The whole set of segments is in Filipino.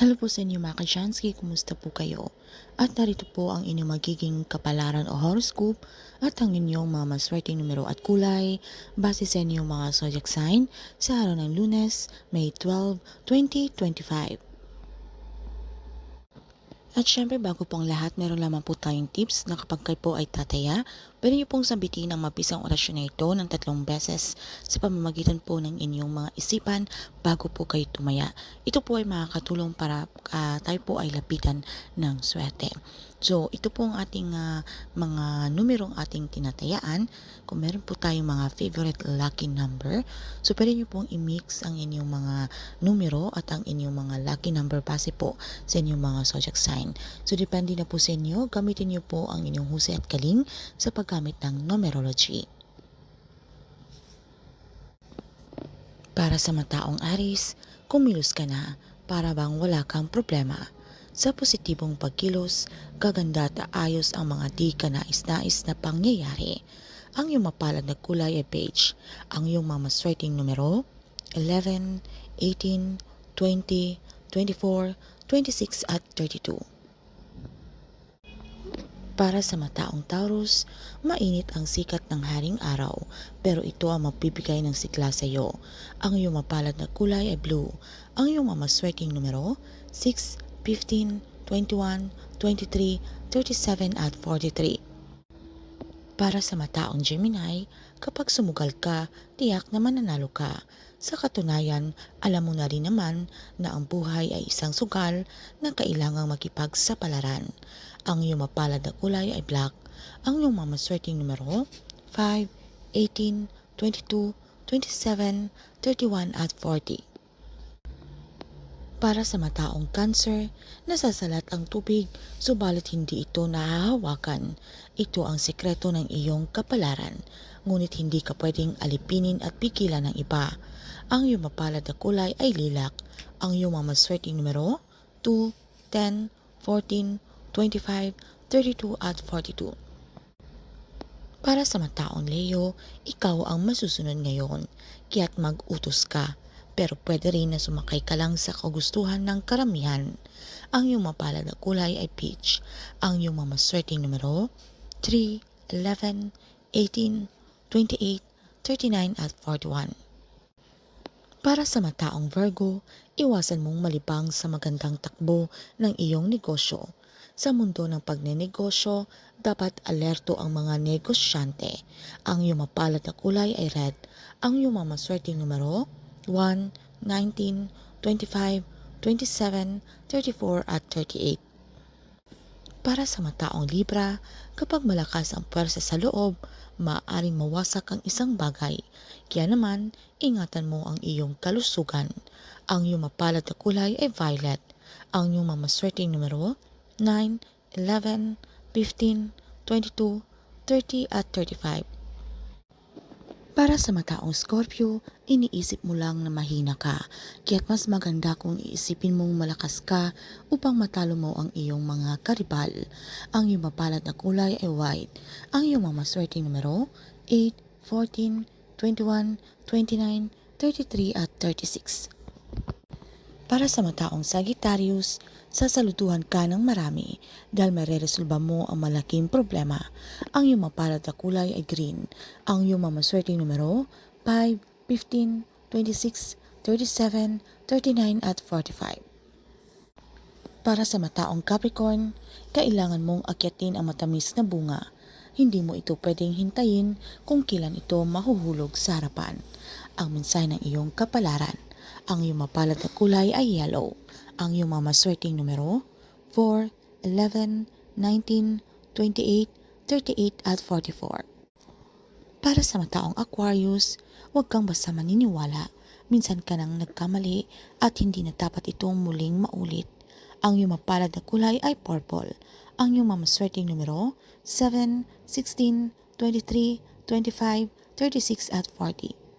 Hello po sa inyo mga Kajansky, kumusta po kayo? At narito po ang inyong magiging kapalaran o horoscope at ang inyong mga maswerteng numero at kulay base sa inyong mga zodiac sign sa araw ng lunes, May 12, 2025. At syempre bago pong lahat, meron lamang po tayong tips na kapag kayo po ay tataya, pwede niyo pong sabitin ang mabisang orasyon na ito ng tatlong beses sa pamamagitan po ng inyong mga isipan bago po kayo tumaya. Ito po ay makakatulong para ah, tayo po ay lapitan ng swerte. So, ito po ang ating ah, mga numerong ating tinatayaan. Kung meron po tayong mga favorite lucky number, so pwede niyo pong i-mix ang inyong mga numero at ang inyong mga lucky number base po sa inyong mga zodiac sign. So, depende na po sa inyo. Gamitin niyo po ang inyong husay at galing sa paggamit ng numerology. Para sa mataong Aris, kumilos ka na para bang wala kang problema. Sa positibong pagkilos, gaganda at ayos ang mga di ka nais-nais na pangyayari. Ang iyong mapalad na kulay ay beige. Ang iyong mga maswerteng numero, 11, 18, 20, 24, 26 at 32. Para sa mataong Taurus, mainit ang sikat ng haring araw, pero ito ang magbibigay ng sigla sa iyo. Ang iyong mapalad na kulay ay blue. Ang iyong mamaswerteng numero, 6, 15, 21, 23, 37 at 43. Para sa mataong Gemini, kapag sumugal ka, tiyak na mananalo ka. Sa katunayan, alam mo na rin naman na ang buhay ay isang sugal na kailangang makipagsapalaran. Ang iyong mapalad na kulay ay black. Ang iyong mamaswerteng numero, 5, 18, 22, 27, 31 at 40. Para sa mataong cancer, nasasalat ang tubig, subalit hindi ito nahahawakan. Ito ang sekreto ng iyong kapalaran, ngunit hindi ka pwedeng alipinin at pigilan ng iba. Ang iyong mapalad na kulay ay lilak. Ang iyong mamaswerteng numero, 2, 10, 14, 25, 32 at 42. Para sa mataong Leo, ikaw ang masusunod ngayon, kaya't mag-utos ka. Pero pwede rin na sumakay ka lang sa kagustuhan ng karamihan. Ang iyong mapalad na kulay ay peach. Ang iyong mamaswerteng numero, 3, 11, 18, 28, 39 at 41. Para sa mataong Virgo, iwasan mong malibang sa magandang takbo ng iyong negosyo. Sa mundo ng pagnenegosyo, dapat alerto ang mga negosyante. Ang iyong mapalad na kulay ay red. Ang iyong mamaswerteng numero, 1, 19, 25, 27, 34 at 38. Para sa mataong Libra, kapag malakas ang pwersa sa loob, maaaring mawasak ang isang bagay. Kaya naman, ingatan mo ang iyong kalusugan. Ang iyong mapalad na kulay ay violet. Ang iyong mamaswerteng numero, 9, 11, 15, 22, 30 at 35. Para sa mataong Scorpio, iniisip mo lang na mahina ka, kaya't mas maganda kung iisipin mong malakas ka upang matalo mo ang iyong mga karibal. Ang iyong mapalad na kulay ay white. Ang iyong mamaswerteng numero, 8, 14, 21, 29, 33 at 36. Para sa mataong Sagittarius, sasalutuhan ka ng marami dahil mareresolba mo ang malaking problema. Ang iyong mapalad na kulay ay green. Ang iyong mamaswerteng numero, 5, 15, 26, 37, 39 at 45. Para sa mataong Capricorn, kailangan mong akyatin ang matamis na bunga. Hindi mo ito pwedeng hintayin kung kailan ito mahuhulog sa harapan. Ang mensahe ng iyong kapalaran. Ang iyong mapalad na kulay ay yellow. Ang iyong mamaswerteng numero, 4, 11, 19, 28, 38 at 44. Para sa mataong Aquarius, huwag kang basta maniniwala. Minsan ka nang nagkamali at hindi na dapat itong muling maulit. Ang iyong mapalad na kulay ay purple. Ang iyong mamaswerteng numero, 7, 16, 23, 25, 36 at 40.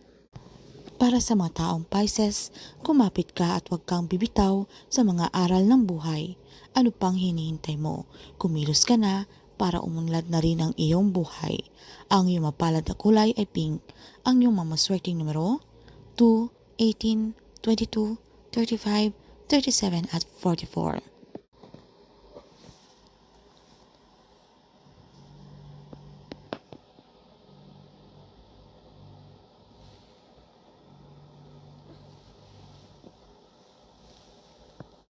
Para sa mga taong Pisces, kumapit ka at huwag kang bibitaw sa mga aral ng buhay. Ano pang hinihintay mo? Kumilos ka na para umunlad na rin ang iyong buhay. Ang iyong mapalad na kulay ay pink. Ang iyong mamaswerteng numero, 2, 18, 22, 35, 37 at 44.